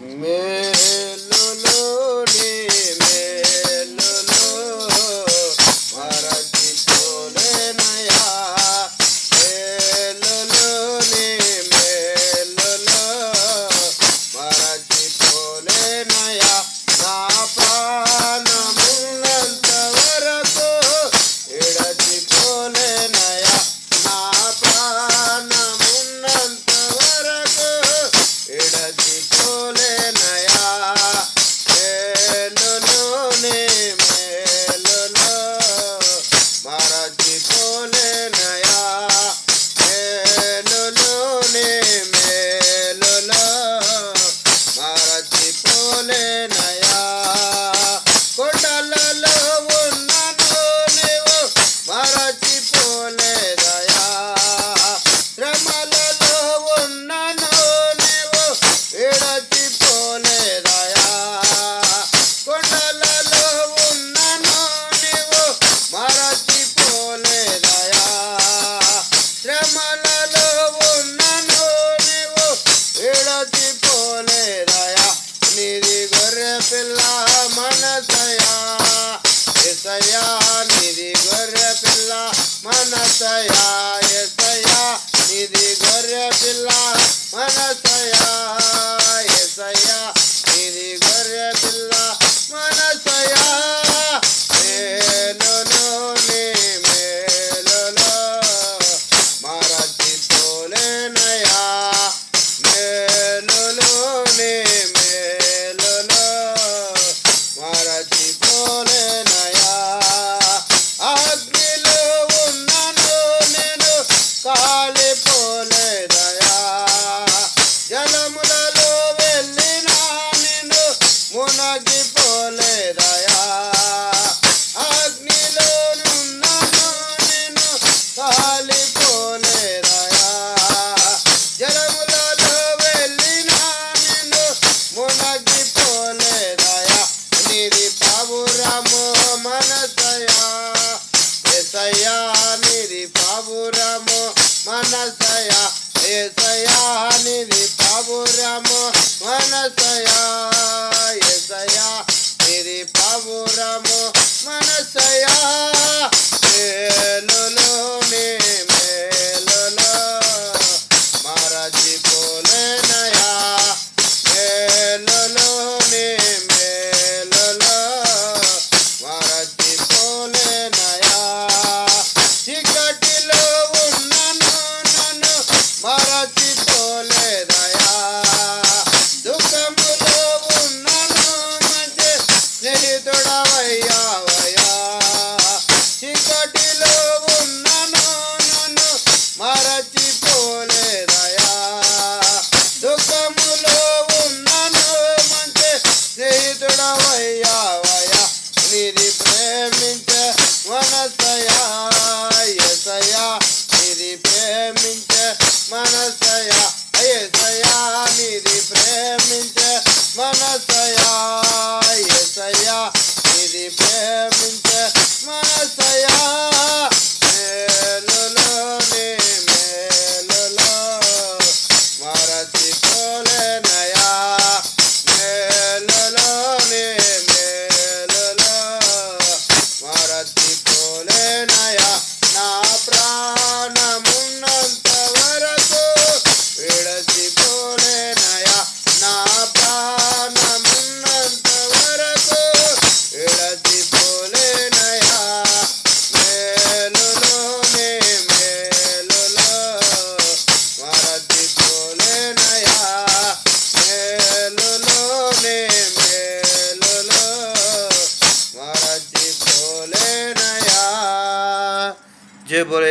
Man. శ్రమలలో ఉన్నను నీవు విడచిపోలేదు Manasaya ప్రభురము మనసయ ఏసయా నిధి ప్రభురము మనసయా పరిచితుడవయ్యావయ్యా చీకటిలో ఉన్నను నన్ను మరచిపోలేదయా దుఃఖములో ఉన్నను మంచి స్నేహితుడవయ్యావయ్యా. నిధి ప్రేమించే మనసయా ఎసయా నిధి ప్రేమించే మనసయా ఏసయా నిధి ప్రేమించే మనసయా ఏసయా నిధి ప్రేమించే మనసయా మేలులోని మేలులో మరచిపోలేనయా మేలులోని మేలులో మరచిపోలేనయా যে বলে